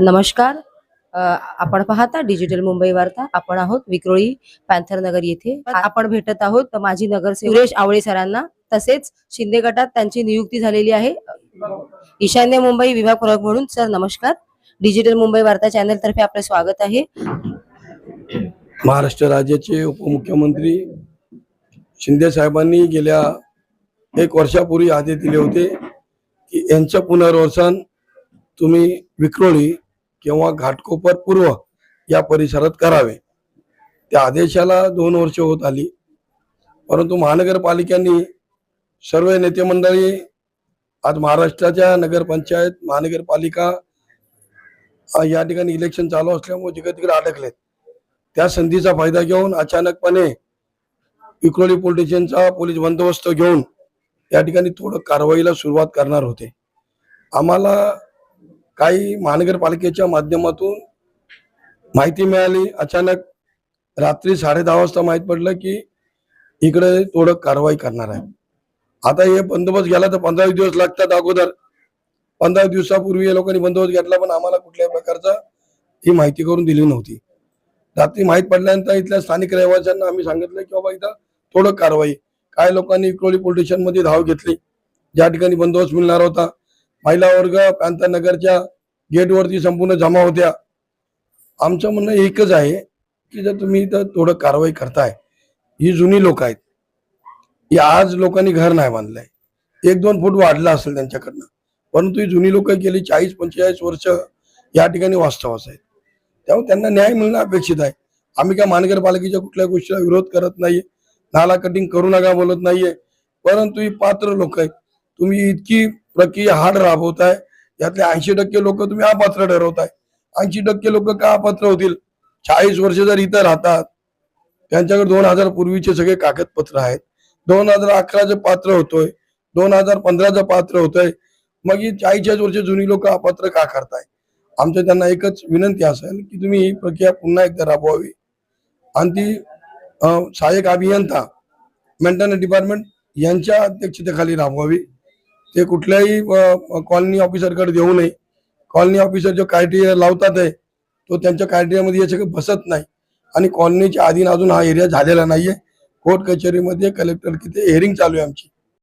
नमस्कार. आपण पाहता डिजिटल मुंबई वार्ता. आपण आहोत विक्रोळी पॅन्थर नगर येथे. आपण भेटत आहोत माजी नगरसेवक सुरेश आवळे सरांना. तसेच शिंदे गटात त्यांची नियुक्ती झालेली आहे. ईशान्य मुंबई विभाग प्रमुख म्हणून. सर नमस्कार. डिजिटल मुंबई वार्ता चॅनल तर्फे आपले स्वागत आहे. महाराष्ट्र राज्याचे उपमुख्यमंत्री शिंदे साहेबांनी गेल्या एक वर्षापूर्वी आदेश दिले होते की यांचं पुनर्वसन तुम्ही विक्रोळी किंवा घाटकोपर पूर्व या परिसरात करावे. त्या आदेशाला दोन वर्ष होत आली. परंतु महानगरपालिकांनी सर्व नेते मंडळी आज महाराष्ट्राच्या नगरपंचायत महानगरपालिका या ठिकाणी इलेक्शन चालू असल्यामुळे जिकडे तिकडे अडकलेत. त्या संधीचा फायदा घेऊन अचानकपणे विक्रोली पोलीस स्टेशनचा पोलीस बंदोबस्त घेऊन या ठिकाणी थोडं कारवाईला सुरुवात करणार होते. आम्हाला काही महानगरपालिकेच्या माध्यमातून माहिती मिळाली. अचानक रात्री साडे दहा वाजता माहीत पडलं की इकडे थोडं कारवाई करणार आहे. आता हे बंदोबस्त गेला तर पंधरा दिवस लागतात अगोदर. पंधरा दिवसापूर्वी या लोकांनी बंदोबस्त घेतला पण आम्हाला कुठल्याही प्रकारचा ही माहिती करून दिली नव्हती. रात्री माहीत पडल्यानंतर इथल्या स्थानिक रहिवाशांना आम्ही सांगितलं की बाबा इथं थोडं कारवाई. काय लोकांनी विक्रोली पोलीस स्टेशनमध्ये धाव घेतली. ज्या ठिकाणी बंदोबस्त मिळणार होता महिला वर्ग नगरच्या गेटवरती संपूर्ण जमा होत्या. आमचं म्हणणं एकच आहे की जर तुम्ही इथं थोडं कारवाई करताय ही जुनी लोक आहेत. ही आज लोकांनी घर नाही बांधलंय. एक दोन फूट वाढलं असेल त्यांच्याकडनं. परंतु ही जुनी लोक गेली चाळीस पंचेचाळीस वर्ष या ठिकाणी वास्तवास आहेत. त्यामुळे त्यांना न्याय मिळणं अपेक्षित आहे. आम्ही काय महानगरपालिकेच्या कुठल्याही गोष्टीला विरोध करत नाहीये नाला कटिंग करू नका बोलत नाहीये. परंतु ही पात्र लोक आहेत. तुम्ही इतकी प्रक्रिया हार्ड राबवताय. यातले ऐंशी टक्के लोक तुम्ही अपात्र ठरवताय. ऐंशी टक्के लोक का अपात्र होतील? चाळीस वर्ष जर इथं राहतात त्यांच्याकडे दोन हजार पूर्वीचे सगळे कागदपत्र आहेत. दोन हजार अकराचं पात्र होतोय. दोन हजार पंधराचं पात्र होतंय. मग ही चाळीस वर्ष जुनी लोक अपात्र का करताय? आमच्या त्यांना एकच विनंती असेल की तुम्ही ही प्रक्रिया पुन्हा एकदा राबवावी. आणि ती सहाय्यक अभियंता मेंटेनन्स डिपार्टमेंट यांच्या अध्यक्षतेखाली राबवावी. ते कुठल्याही कॉलनी ऑफिसरकडे देऊ नये. कॉलनी ऑफिसर जो क्रायटेरिया लावतात आहे तो त्यांच्या क्रायटेरियामध्ये हे सगळं बसत नाही. आणि कॉलनीच्या आधीन अजून हा एरिया झालेला नाहीये. कोर्ट कचेरीमध्ये कलेक्टर किती हेअरिंग चालू आहे आमची.